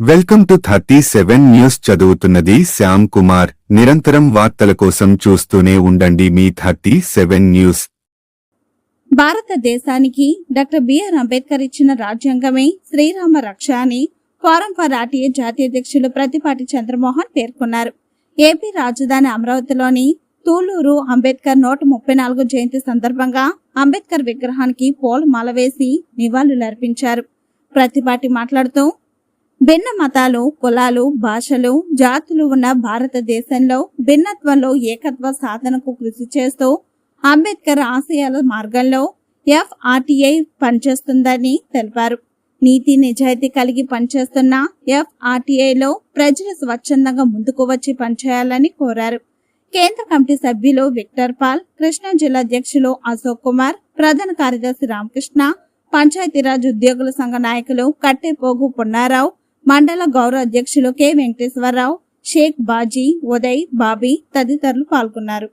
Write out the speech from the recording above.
Welcome to thirty seven news చదువుతున్నది శ్యామ్ కుమార్. నిరంతరం వార్తల కోసం చూస్తూనే ఉండండి మీ థర్టీ సెవెన్ న్యూస్. భారతదేశానికి డాక్టర్ బిఆర్ అంబేద్కర్ ఇచ్చిన రాజ్యాంగమే శ్రీరామ రక్ష అని ఫోరం ఫర్ ఆర్టీఏ జాతీయ అధ్యక్షులు ప్రతిపాటి చంద్రమోహన్ పేర్కొన్నారు. ఏపీ రాజధాని అమరావతిలోని తూలూరు అంబేద్కర్ నూట ముప్పై నాలుగు జయంతి సందర్భంగా అంబేద్కర్ విగ్రహానికి పూలమాల వేసి నివాళులర్పించారు. ప్రతిపాటి మాట్లాడుతూ భిన్న మతాలు కులాలు భాషలు జాతులు ఉన్న భారతదేశంలో భిన్నత్వంలో ఏకత్వ సాధనకు కృషి చేస్తూ అంబేద్కర్ ఆశయాల మార్గంలో ఎఫ్ఆర్టీఐ పనిచేస్తుందని తెలిపారు. నీతి నిజాయితీ కలిగి పనిచేస్తున్న ఎఫ్ఆర్టీఐలో ప్రజలు స్వచ్ఛందంగా ముందుకు వచ్చి పనిచేయాలని కోరారు. కేంద్ర కమిటీ సభ్యులు విక్టర్ పాల్ కృష్ణా జిల్లా అధ్యక్షులు అశోక్ కుమార్ ప్రధాన కార్యదర్శి రామకృష్ణ పంచాయతీరాజ్ ఉద్యోగుల సంఘ నాయకులు కట్టెపోగు పున్నారావు మండల గౌరవ అధ్యక్షులు కె. వెంకటేశ్వరరావు షేక్ బాజీ ఉదయ్ బాబీ తదితరులు పాల్గొన్నారు.